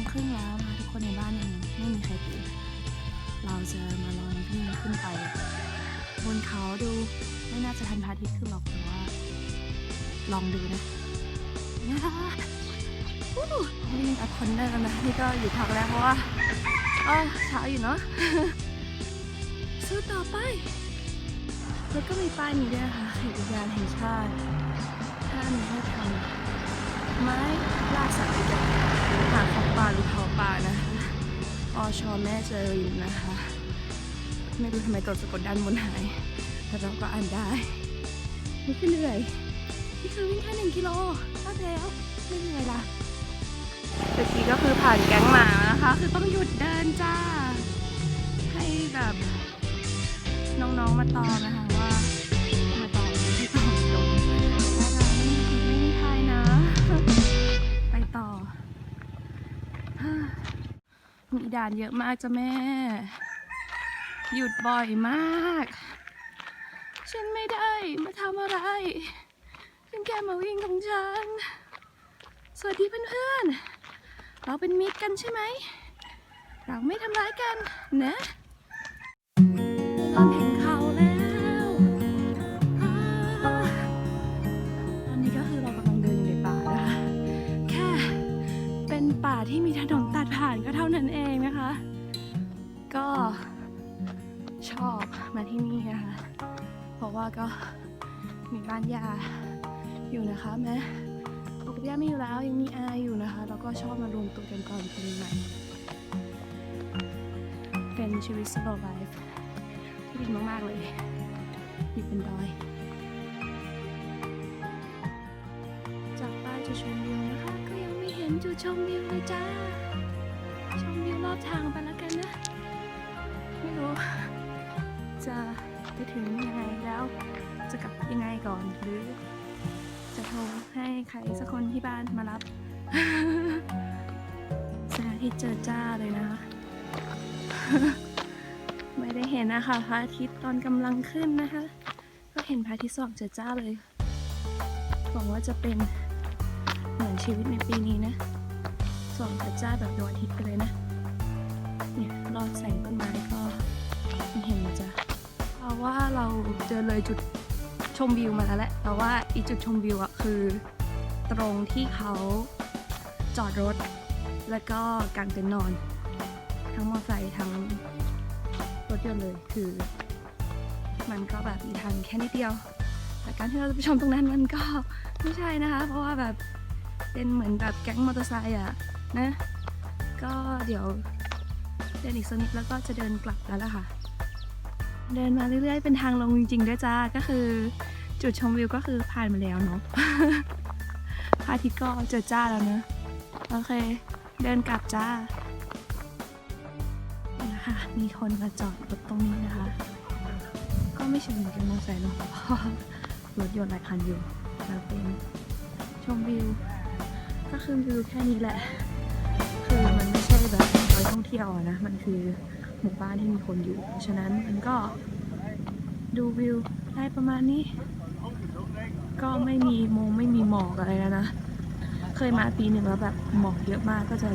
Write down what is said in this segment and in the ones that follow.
งครึ่งแล้วนะทุกคนในบ้านยังไม่มีใครตื่นเราจะมาลองวิ่ขึ้นไป บนเขาดูไม่น่าจะทันพระอาทิตย์ขึ้นหรอกแต่ว่า ลองดูนะนะคะวู้นี่มีอัพคอนเนอร์นะนี่ก็อยู่พักแล้วเพราะว่าเออเช้าอยู่เนาะสู้ต่อไป แล้วก็มีป้ายนี้ด้วยนะคะเขตอุทยานแห่งชาติถ้ามีให้ทำไม้ล่าสัตว์ใหญ่หาของป่าหรือเผาป่านะคะอชอแม่เจริญนะคะ ไม่รู้ทำไมตัวสะกดด้านบนหาย แต่เราก็อ่านได้ นี่คือเหนื่อยนี่คือวิ่งแค่หนึ่งกิโลก็แล้วไม่เหนื่อยละเมื่อกี้ก็คือผ่านแก๊งหมานะคะ คือต้องหยุดเดินจ้า ให้แบบน้องๆมาตอบนะคะ มีด่านเยอะมากจ้ะแม่ หยุดบ่อยมาก ฉันไม่ได้มาทำอะไรฉันแค่มาวิ่งของฉัน สวัสดีเพื่อนๆ เราเป็นมิตรกันใช่ไหม เราไม่ทำร้ายกันนะ อบมาที่นี่นะคะเพราะว่าก็มีบ้านยาอยู่นะคะแม้ปกติย่าไม่อยู่แล้วยังมีอาอยู่นะคะ แล้วก็ชอบมารวมตัวกันก่อนปีใหม่เป็นชีวิต slow life ที่ดีมาก ๆ เลยอยู่เป็นดอย จากป้ายจุดชมวิวนะคะ ก็ยังไม่เห็นจุดชมวิวเลยจ้า ชมวิวรอบทางไปแล้วกันนะ ไม่รู้ จะไปถึงยังไงแล้วจะกลับยังไงก่อนหรือ จะโทรให้ใครสักคนที่บ้านมารับแสงอาทิตย์เจอจ้าเลยนะคะ ไม่ได้เห็นนะคะพระอาทิตย์ตอนกำลังขึ้นนะคะ ก็เห็นพระอาทิตย์ส่องเจอจ้าเลยหวังว่าจะเป็นเหมือนชีวิตในปีนี้นะส่องเจอจ้าแบบดวงอาทิตย์ไปเลยนะเนี่ยรอดแสงต้นไม้ก็ ว่าเราเจอเลยจุดชมวิวมาแล้วแหละแต่ว่าอีจุดชมวิวอะคือ ตรงที่เขาจอดรถ แล้วก็กางเต็นท์นอน ทั้งมอเตอร์ไซค์ทั้งรถยนต์เลยคือ มันก็แบบมีทางแค่นิดเดียว แต่การที่เราจะไปชมตรงนั้นมันก็ไม่ใช่นะคะ เพราะว่าแบบเป็นเหมือนแบบแก๊งมอเตอร์ไซค์อะนะ ก็เดี๋ยวเดินอีกสักนิดแล้วก็จะเดินกลับแล้วล่ะค่ะ เดินมาเรื่อยๆ เป็นทางลงจริงๆด้วยจ้า ก็คือ จุดชมวิวก็คือผ่านมาแล้วเนาะพระอาทิตย์ก็เจอจ้าแล้วเนอะโอเค เดินกลับจ้านี่ะคะมีคนมาจอดรถตรงนี้นะคะ ก็ไม่เชิงเหมือนกันมอเตอร์ไซค์เนาะเพราะรถยนต์หลายคันอยู่แล้วเป็นชมวิว ก็คือวิวแค่นี้แหละ คือมันไม่ใช่แบบดอยท่องเที่ยวนะ มันคือ หมู่บ้านที่มีคนอยู่ ฉะนั้นมันก็ดูวิวได้ประมาณนี้ ก็ไม่มีมงไม่มีหมอกอะไรแล้วนะ เคยมาปีหนึ่งแล้วแบบหมอกเยอะมากก็จะ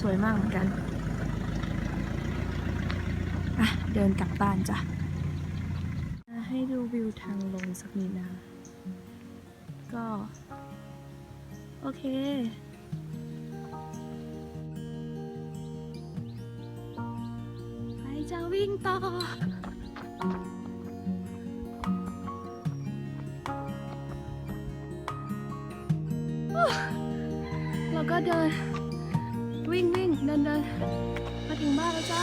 สวยมากเหมือนกันอะเดินกลับบ้านจ้ะ ให้ดูวิวทางลงสักนิดนะ ก็ โอเค วิ่งต่อเราก็เดิน วิ่งวิ่งเดินเดินมาถึงบ้านแล้วจ้า